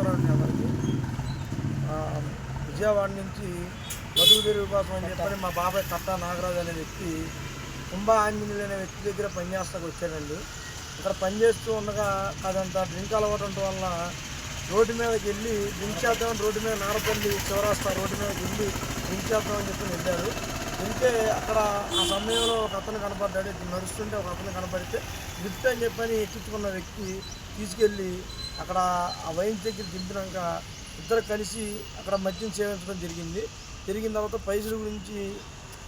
నమస్కారం అండి విజయవాడ నుంచి బతుకు తెరువు కోసం అని చెప్పని మా బాబాయ్ కట్టా నాగరాజు అనే వ్యక్తి కుంభ ఆంజనేయులు అనే వ్యక్తి దగ్గర పనిచేస్తాకు వచ్చాడండి. ఇక్కడ పనిచేస్తూ ఉండగా అదంతా డ్రింక్ అలవాటు వల్ల రోడ్డు మీదకి వెళ్ళి డ్రింక్ చేద్దామని రోడ్డు మీద నారపల్లి చివరాస్తా రోడ్డు మీదకి వెళ్ళి డ్రింక్ చేద్దామని చెప్పి వెళ్ళారు. వెళ్తే అక్కడ ఆ సమయంలో ఒక అతను కనపడ్డాడు నడుస్తుంటే ఒక అతను కనపడితే లిఫ్ట్ అని చెప్పని ఎక్కించుకున్న వ్యక్తి తీసుకెళ్ళి అక్కడ ఆ వైన్స్ దగ్గర దింపినాక ఇద్దరు కలిసి అక్కడ మద్యం సేవించడం జరిగింది. జరిగిన తర్వాత పైసల గురించి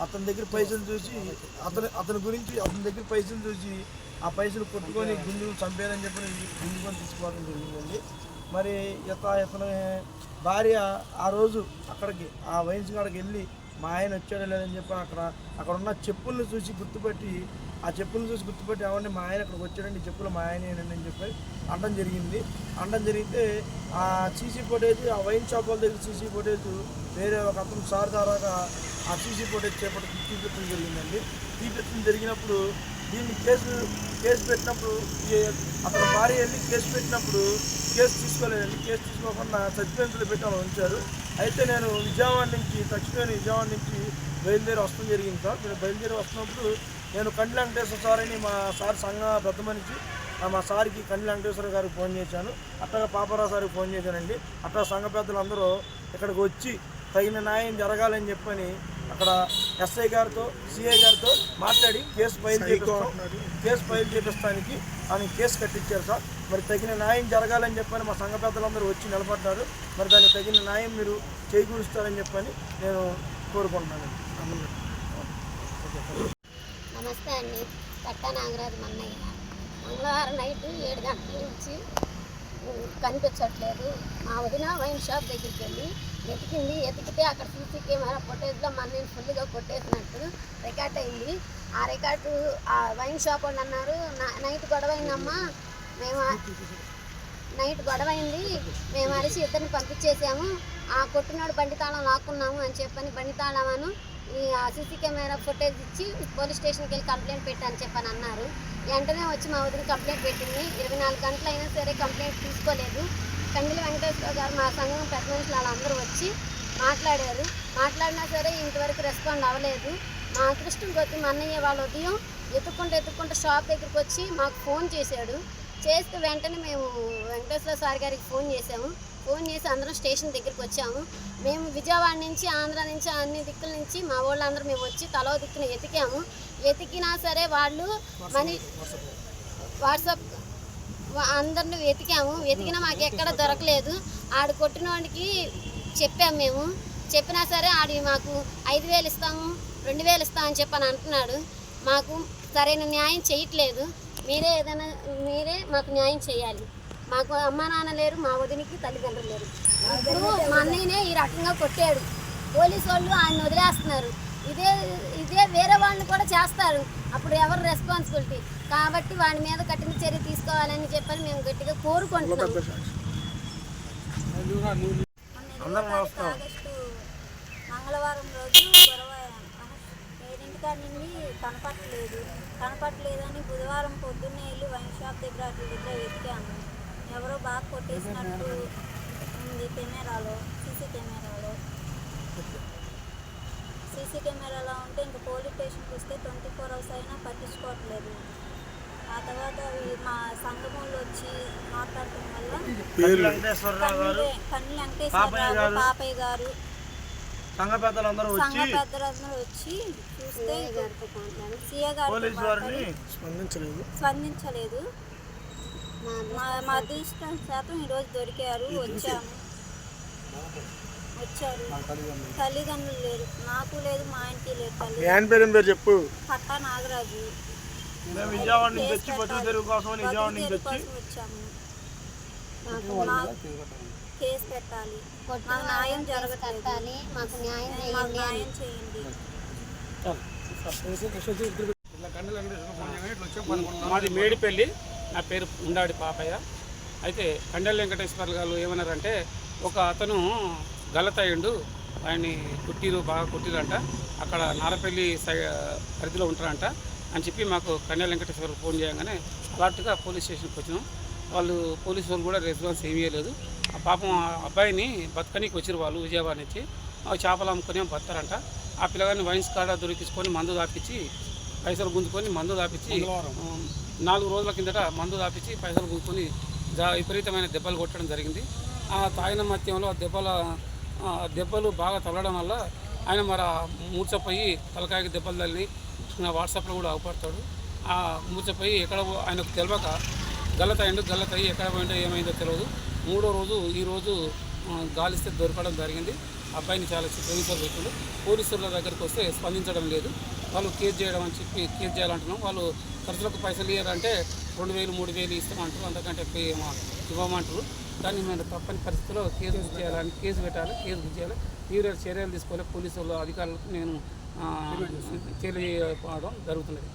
అతని దగ్గర పైసలు చూసి అతని అతని గురించి అతని దగ్గర పైసలు చూసి ఆ పైసలు కొట్టుకొని గుంజులు చంపేదని చెప్పి గుంజుకొని తీసుకోవడం జరిగిందండి. మరి ఇత ఇతని భార్య ఆ రోజు అక్కడికి ఆ వైన్స్ కాడికి వెళ్ళి మా ఆయన వచ్చాడో లేదని చెప్పి అక్కడ అక్కడ ఉన్న చెప్పులను చూసి గుర్తుపట్టి ఆ చెప్పులను చూసి గుర్తుపట్టి అవన్నీ మా ఆయన అక్కడికి వచ్చాడండి చెప్పులు మా ఆయన అని చెప్పి అనడం జరిగింది. అనడం జరిగితే ఆ సీసీ ఫుటేజ్ ఆ వైన్ షాప్ వాళ్ళ దగ్గర సీసీ ఫుటేజ్ వేరే ఒక అతను సార్ దారాగా ఆ సీసీ ఫుటేజ్ చేపట్టి తీపెట్టడం జరిగిందండి. తీపెట్టడం జరిగినప్పుడు దీన్ని కేసు కేసు పెట్టినప్పుడు అతను భార్య వెళ్ళి కేసు పెట్టినప్పుడు కేసు తీసుకోలేదండి. కేసు తీసుకోకుండా సస్పెన్స్లో పెట్టి అలా ఉంచారు. అయితే నేను విజయవాడ నుంచి చచ్చిపోయిన విజయవాడ నుంచి బయలుదేరి వస్తడం జరిగింది సార్. నేను బయలుదేరి వస్తున్నప్పుడు నేను కండి వెంకటేశ్వర సార్ అని మా సార్ సంఘ బ్రతమనిచ్చి మా సార్కి కండి వెంకటేశ్వర గారికి ఫోన్ చేశాను. అట్టగా పాపరావు సార్కి ఫోన్ చేశానండి. అట్టా సంఘ పెద్దలందరూ ఇక్కడికి వచ్చి తగిన న్యాయం జరగాలని చెప్పని అక్కడ ఎస్ఐ గారితో సిఐ గారితో మాట్లాడి కేసు బయలుదేరి కేసు ఫైల్ చేపిస్తానికి ఆయన కేసు కట్టించారు సార్. మరి తగిన న్యాయం జరగాలని చెప్పని మా సంఘ పెద్దలందరూ వచ్చి నిలబడ్డారు. మరి దానికి తగిన న్యాయం మీరు చేకూరుస్తారని చెప్పని నేను కోరుకుంటున్నాను. నమస్తే అండి. కట్టా నాగరాజు మన్నయ్య మంగళవారం నైట్ ఏడు గంటల నుంచి కనిపించట్లేదు. మా వదిన వైన్ షాప్ దగ్గరికి వెళ్ళి వెతికింది వెతికితే అక్కడ సీసీ కెమెరా ఫుటేజ్లో మన నేను ఫుల్గా కొట్టేసినట్టు రికార్డ్ అయింది. ఆ రికార్డు ఆ వైన్ షాప్ వాళ్ళు అన్నారు. నైట్ గొడవ అయిందమ్మా మేము నైట్ గొడవైంది. మేము అరిచి ఇద్దరిని పంపించేసాము. ఆ కొట్టినాడు బండి తాళం లాక్కున్నాము అని చెప్పని బండి తాళమను ఈ సీసీ కెమెరా ఫుటేజ్ ఇచ్చి పోలీస్ స్టేషన్కి వెళ్ళి కంప్లైంట్ పెట్టని చెప్పని అన్నారు. వెంటనే వచ్చి మా వదిన కంప్లైంట్ పెట్టింది. ఇరవై నాలుగు గంటలు అయినా సరే కంప్లైంట్ తీసుకోలేదు. కందిలి వెంకటేశ్వర గారు మా సంఘం పెద్ద మనుషులు వాళ్ళందరూ వచ్చి మాట్లాడారు. మాట్లాడినా సరే ఇంతవరకు రెస్పాండ్ అవ్వలేదు. మా అదృష్టం కొద్ది మా అన్నయ్య వాళ్ళ ఉదయం ఎత్తుకుంటూ ఎత్తుకుంటూ షాప్ దగ్గరికి వచ్చి మాకు ఫోన్ చేశాడు. చేస్తే వెంటనే మేము వెంకటేశ్వర సార్ గారికి ఫోన్ చేసాము ఫోన్ చేసి అందరం స్టేషన్ దగ్గరికి వచ్చాము. మేము విజయవాడ నుంచి ఆంధ్ర నుంచి అన్ని దిక్కుల నుంచి మా వాళ్ళందరూ మేము వచ్చి తలో దిక్కున ఎతికాము. ఎతికినా సరే వాళ్ళు మనీ వాట్సాప్ అందరిని వెతికాము. వెతికినా మాకు ఎక్కడ దొరకలేదు. ఆడు కొట్టిన వాడికి చెప్పాము మేము. చెప్పినా సరే ఆడి మాకు ఐదు వేలు ఇస్తాము రెండు వేలు ఇస్తామని చెప్పని అంటున్నాడు. మాకు సరైన న్యాయం చేయట్లేదు మీరే ఏదైనా మీరే మాకు న్యాయం చేయాలి మాకు అమ్మా నాన్న లేరు మా వదినికి తల్లిదండ్రులు లేరు. ఇప్పుడు మా అన్నయ్యనే ఈ రకంగా కొట్టాడు. పోలీసు వాళ్ళు ఆయన వదిలేస్తున్నారు. ఇదే ఇదే వేరే వాళ్ళని కూడా చేస్తారు. అప్పుడు ఎవరు రెస్పాన్సిబిలిటీ కాబట్టి వాడి మీద కఠిన చర్య తీసుకోవాలని చెప్పని మేము గట్టిగా కోరుకుంటున్నాం. మంగళవారం రోజు గొడవ ఏడింటికాడ నుండి కనపట్టలేదు కనపట్టలేదని బుధవారం పొద్దున్నే వెళ్ళి వైన్ షాప్ దగ్గర అటు దగ్గర వెతికాము. ఎవరో బాగా కొట్టేసినట్టు ఉంది కెమెరాలో సీసీ కెమెరాలో. సీసీ కెమెరాలో ఉంటే ఇంకా పోలీస్ స్టేషన్కి వస్తే ట్వంటీ ఫోర్ అవర్స్ అయినా పట్టించుకోవట్లేదు. ఆ తర్వాత మా సంఘములు వచ్చి మాట్లాడటం వల్ల కన్ను పాపయ్య వెంకటేశ్వరరావు గారు. పాపయ్య గారు సంఘ పెద్దలందరూ వచ్చి వచ్చి చూస్తే సీఏ గారు స్పందించలేదు. స్పందించలేదు. మా మా అదృష్టం శాతం ఈరోజు దొరికారు వచ్చాము. వచ్చారు. తల్లిదండ్రులు. లేరు. నాకు లేదు మా ఇంటికి లేదు తల్లి ఆయన పేరు ఏం పేరు చెప్పు? పట్టా నాగరాజు. విజయవాడ నుంచి వచ్చి బతుకు కోసం విజయవాడ నుంచి వచ్చి కోసం వచ్చాము. మా- కేసు పెట్టాలి. మాకు న్యాయం జరగట్లేదు. కట్టాలి మాకు న్యాయం చేయండి. న్యాయం చేయండి. మాది మేడిపల్లి నా పేరు ఉండాడి పాపయ్య. అయితే కండెల వెంకటేశ్వర గారు ఏమన్నారంటే ఒక అతను గలతయ్యుండు. ఆయన్ని కుట్టిరు బాగా కుట్టిరంట. అక్కడ నారపల్లి సై పరిధిలో ఉంటారంట. అని చెప్పి మాకు కండెల వెంకటేశ్వర ఫోన్ చేయగానే అలర్ట్గా పోలీస్ స్టేషన్కి వచ్చినాం. వాళ్ళు పోలీసు వాళ్ళు కూడా రెస్పాన్స్ ఏమీ లేదు ఆ పాపం ఆ అబ్బాయిని బతకనీకి వచ్చిరు వాళ్ళు విజయవాడ నుంచి. ఆ చేపలు అమ్ముకొని బతారంట ఆ పిల్లగాన్ని వైన్స్ కాడ దొరికించుకొని మందు దాపించి పైసలు గుంజుకొని మందు దాపించి నాలుగు రోజుల కిందట మందు దాపించి పైసలు గుంజుకొని విపరీతమైన దెబ్బలు కొట్టడం జరిగింది. ఆ తాగిన మధ్యంలో ఆ దెబ్బల దెబ్బలు బాగా తగలడం వల్ల ఆయన మరి మూర్చపోయి తలకాయకి దెబ్బలు తల్లి నా వాట్సాప్లో కూడా అవపడతాడు ఆ మూర్చపోయి ఎక్కడ ఆయనకు తెలియక గల్లత అయిండు గల్లత అయ్యి ఎక్కడ పోయిండో ఏమైందో తెలియదు మూడో రోజు ఈరోజు గాలిస్తే దొరకడం జరిగింది. అబ్బాయిని చాలా పోలీసులు పెట్టారు పోలీసుల దగ్గరికి వస్తే స్పందించడం లేదు. వాళ్ళు కేసు చేయడం అని చెప్పి కేసు చేయాలంటున్నాం. వాళ్ళు ఖర్చులకు పైసలు ఇవ్వాలంటే రెండు వేలు మూడు వేలు ఇస్తామంటారు. అంతకంటే ఇవ్వమంటారు. దాని మేము తప్పని పరిస్థితిలో కేసు చేయాలని కేసు పెట్టాలి కేసు చేయాలి. తీవ్ర చర్యలు తీసుకోవాలి. పోలీసులు అధికారులకు నేను తెలియపడం జరుగుతున్నది.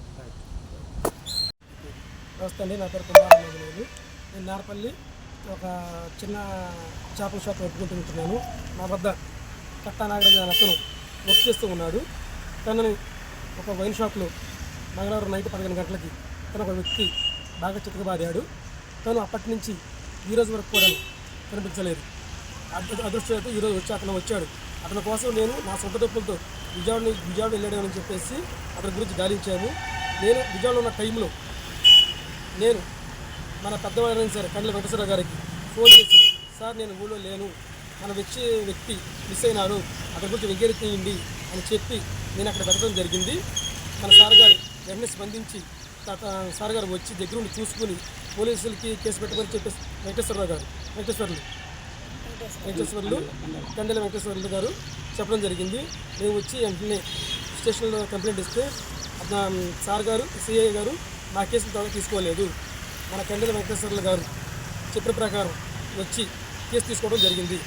నమస్తే అండి నా పేరు కుమారరాజు నేను నారపల్లి ఒక చిన్న చేపల షాప్ పెట్టుకుంటున్నాను. నా వద్ద కట్టా నాగరాజు అనే అతను వర్క్ చేస్తూ ఉన్నాడు. తనని ఒక వైన్ షాప్లో మంగళవారం నైట్ పదిహేను గంటలకి తన ఒక వ్యక్తి బాగా చితకబాదాడు. తను అప్పటి నుంచి ఈరోజు వరకు కూడా కనిపించలేదు. అదృ- అదృష్టం ఈరోజు వచ్చి అతను వచ్చాడు. అతని కోసం నేను నా సొంత డబ్బులతో విజయవాడ విజయవాడ వెళ్ళాడు అని చెప్పేసి అతని గురించి గాలించాము నేను విజయవాడలో ఉన్న టైంలో నేను మన పెద్దవాళ్ళని సరే కండ్ల వెంకటేశ్వర గారికి ఫోన్ చేసి సార్ నేను ఊళ్ళో లేను. మన వ్యక్తి వ్యక్తి మిస్ అయినారు. అతని గురించి ఎంక్వైరీ చేయండి అని చెప్పి నేను అక్కడ పెట్టడం జరిగింది. మన సార్ గారు వెంటనే స్పందించి సార్ గారు వచ్చి దగ్గరుండి చూసుకుని పోలీసులకి కేసు పెట్టమని చెప్పేసి వెంకటేశ్వరరావు గారు వెంకటేశ్వర్లు వెంకటేశ్వర్లు కండెల వెంకటేశ్వర్లు గారు చెప్పడం జరిగింది. మేము వచ్చి వెంటనే స్టేషన్లో కంప్లైంట్ ఇస్తే సార్ గారు సిఐ గారు మా కేసును త్వరగా తీసుకోలేదు. మన కండెల వెంకటేశ్వర్లు గారు చెప్పిన ప్రకారం వచ్చి కేసు తీసుకోవడం జరిగింది.